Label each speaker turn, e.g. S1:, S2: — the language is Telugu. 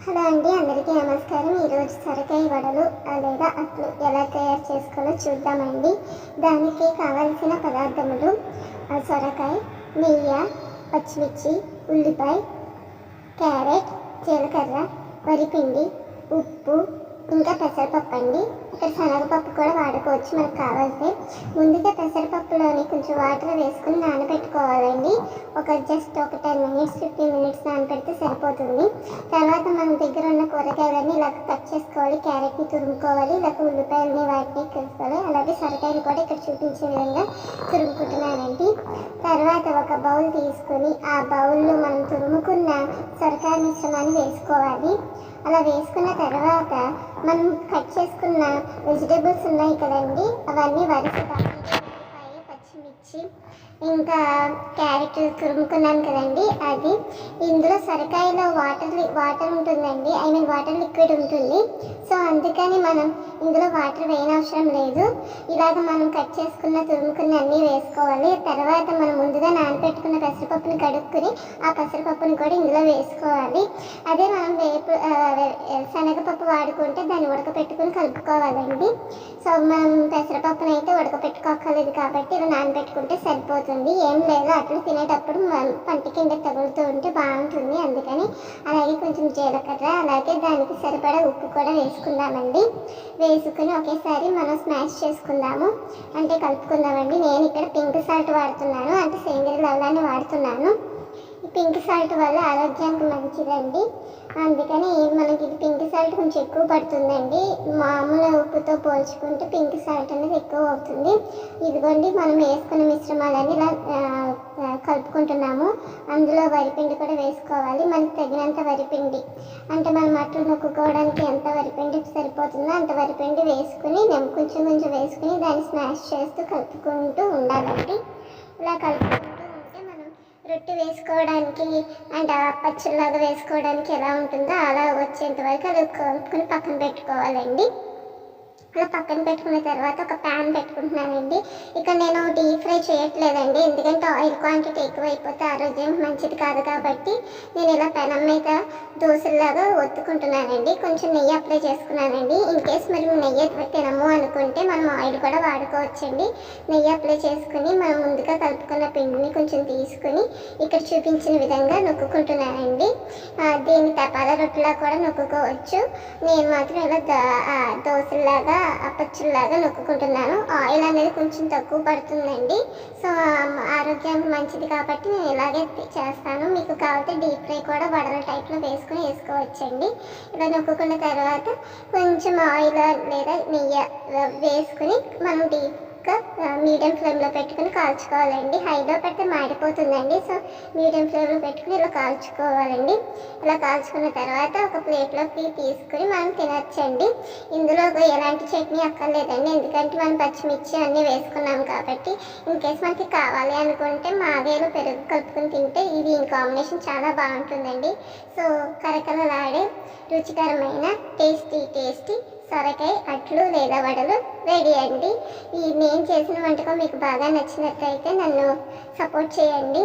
S1: హలో అండి అందరికీ నమస్కారం. ఈరోజు సొరకాయ వడలు లేదా అట్లు ఎలా తయారు చేసుకోవాలో చూద్దామండి. దానికి కావలసిన పదార్థములు ఆ, సొరకాయ నెయ్యి పచ్చిమిర్చి ఉల్లిపాయ క్యారెట్ జీలకర్ర వరిపిండి ఉప్పు ఇంకా పెసరపప్పు అండి. ఇక్కడ శనగపప్పు కూడా వాడుకోవచ్చు మనకు కావాల్సి ముందుగా పెసరపప్పులోని కొంచెం వాటర్ వేసుకుని నానబెట్టుకోవాలండి. ఒక జస్ట్ ఒక టెన్ మినిట్స్ ఫిఫ్టీన్ మినిట్స్ నానబెడితే సరిపోతుంది. తర్వాత మన దగ్గర ఉన్న కూరగాయలన్నీ ఇలా కట్ చేసుకోవాలి క్యారెట్ని తురుముకోవాలి ఇలా ఉల్లిపాయలని వాటిని కలుసుకోవాలి అలాగే సొరకాయలు కూడా ఇక్కడ చూపించే విధంగా తురుముకుంటున్నానండి. తర్వాత ఒక బౌల్ తీసుకొని ఆ బౌల్లో మనం తురుముకున్న సొరకాయ మిశ్రమాన్ని వేసుకోవాలి. అలా వేసుకున్న తర్వాత మనం కట్ చేసుకున్న వెజిటేబుల్స్ ఉన్నాయి కదండి అవన్నీ వరుసగా మిర్చి ఇంకా క్యారెట్ తురుముకున్నాను కదండి అది. ఇందులో సొరకాయలో వాటర్ వాటర్ ఉంటుందండి. ఐ మీన్ వాటర్ లిక్విడ్ ఉంటుంది. సో అందుకని మనం ఇందులో వాటర్ వేయనవసరం లేదు. ఇలాగ మనం కట్ చేసుకున్న తురుముకున్న అన్నీ వేసుకోవాలి. తర్వాత మనం ముందుగా నానబెట్టుకున్న పెసరపప్పుని కడుక్కుని ఆ పెసరపప్పుని కూడా ఇందులో వేసుకోవాలి. అదే మనం వేపు శనగపప్పు వాడుకుంటే దాన్ని ఉడకపెట్టుకుని కలుపుకోవాలండి. సో మనం పెసరపప్పునైతే ఉడకపెట్టుకోకలేదు కాబట్టి ఇలా పెట్టుకుంటే సరిపోతుంది. ఏం లేదు అట్లు తినేటప్పుడు పంట కింద తగులుతూ ఉంటే బాగుంటుంది. అందుకని అలాగే కొంచెం జీలకర్ర అలాగే దానికి సరిపడా ఉప్పు కూడా వేసుకుందామండి. వేసుకుని ఒకేసారి మనం స్మాష్ చేసుకుందాము. అంటే కలుపుకుందామండి. నేను ఇక్కడ పింక్ సాల్ట్ వాడుతున్నాను. అంటే సేంద్రియ లవ్వాన్ని వాడుతున్నాను. పింక్ సాల్ట్ వల్ల ఆరోగ్యానికి మంచిదండి. అందుకని మనకి ఇది పింక్ సాల్ట్ కొంచెం ఎక్కువ పడుతుందండి. మామూలు ఉప్పుతో పోల్చుకుంటే పింక్ సాల్ట్ అనేది ఎక్కువ అవుతుంది. ఇదిగోండి మనం వేసుకున్న మిశ్రమాలన్నీ ఇలా కలుపుకుంటున్నాము. అందులో వరిపిండి కూడా వేసుకోవాలి. మనకి తగినంత వరిపిండి. అంటే మనం అట్లు నొక్కుకోవడానికి ఎంత వరిపిండి సరిపోతుందో అంత వరిపిండి వేసుకుని నెమ్ కొంచెం కొంచెం వేసుకుని దాన్ని స్మాష్ చేస్తూ కలుపుకుంటూ ఉండాలండి. ఇలా కలుపు రొట్టె వేసుకోవడానికి అండ్ పచ్చళ్ళలాగా వేసుకోవడానికి ఎలా ఉంటుందో అలా వచ్చేంత వరకు అది కలుపుకొని పక్కన పెట్టుకోవాలండి. పక్కన పెట్టుకున్న తర్వాత ఒక ప్యాన్ పెట్టుకుంటున్నానండి. ఇక్కడ నేను డీప్ ఫ్రై చేయట్లేదండి. ఎందుకంటే ఆయిల్ క్వాంటిటీ ఎక్కువైపోతే ఆరోగ్యం మంచిది కాదు కాబట్టి నేను ఇలా పెనం మీద దోశలాగా ఒత్తుకుంటున్నానండి. కొంచెం నెయ్యి అప్లై చేసుకున్నానండి. ఇన్ కేస్ మరి నెయ్యి తినము అనుకుంటే మనం ఆయిల్ కూడా వాడుకోవచ్చండి. నెయ్యి అప్లై చేసుకుని మనం ముందుగా కలుపుకున్న పిండిని కొంచెం తీసుకుని ఇక్కడ చూపించిన విధంగా నొక్కుకుంటున్నానండి. దీన్ని తపాల రొట్టెలా కూడా నొక్కుకోవచ్చు. నేను మాత్రం ఇలా దోశల్లాగా దోశలాగా అప్పచ్చులాగా నొక్కుకుంటున్నాను. ఆయిల్ అనేది కొంచెం తక్కువ పడుతుందండి. సో ఆరోగ్యానికి మంచిది కాబట్టి నేను ఇలాగే చేస్తాను. మీకు కావాలంటే డీప్ ఫ్రై కూడా వడల టైప్లో వేసుకుని వేసుకోవచ్చండి. ఇలా నొక్కుకున్న తర్వాత కొంచెం ఆయిల్ లేదా నెయ్యి వేసుకుని మనం డీప్ మీడియం ఫ్లేమ్లో పెట్టుకుని కాల్చుకోవాలండి. హైలో పెడితే మాడిపోతుందండి. సో మీడియం ఫ్లేమ్లో పెట్టుకుని ఇలా కాల్చుకోవాలండి. ఇలా కాల్చుకున్న తర్వాత ఒక ప్లేట్లోకి తీసుకుని మనం తినచ్చండి. ఇందులో ఎలాంటి చట్నీ అక్కర్లేదండి. ఎందుకంటే మనం పచ్చిమిర్చి అన్నీ వేసుకున్నాం కాబట్టి ఇన్కేస్ మనకి కావాలి అనుకుంటే మావేలు పెరుగు కలుపుకుని తింటే ఇది ఇన్ కాంబినేషన్ చాలా బాగుంటుందండి. సో కరకలలాడే రుచికరమైన టేస్టీ టేస్టీ సొరకాయ అట్లు లేదా వడలు రెడీ అండి. ఈ నేను చేసిన వంటకం మీకు బాగా నచ్చినట్లయితే నన్ను సపోర్ట్ చేయండి.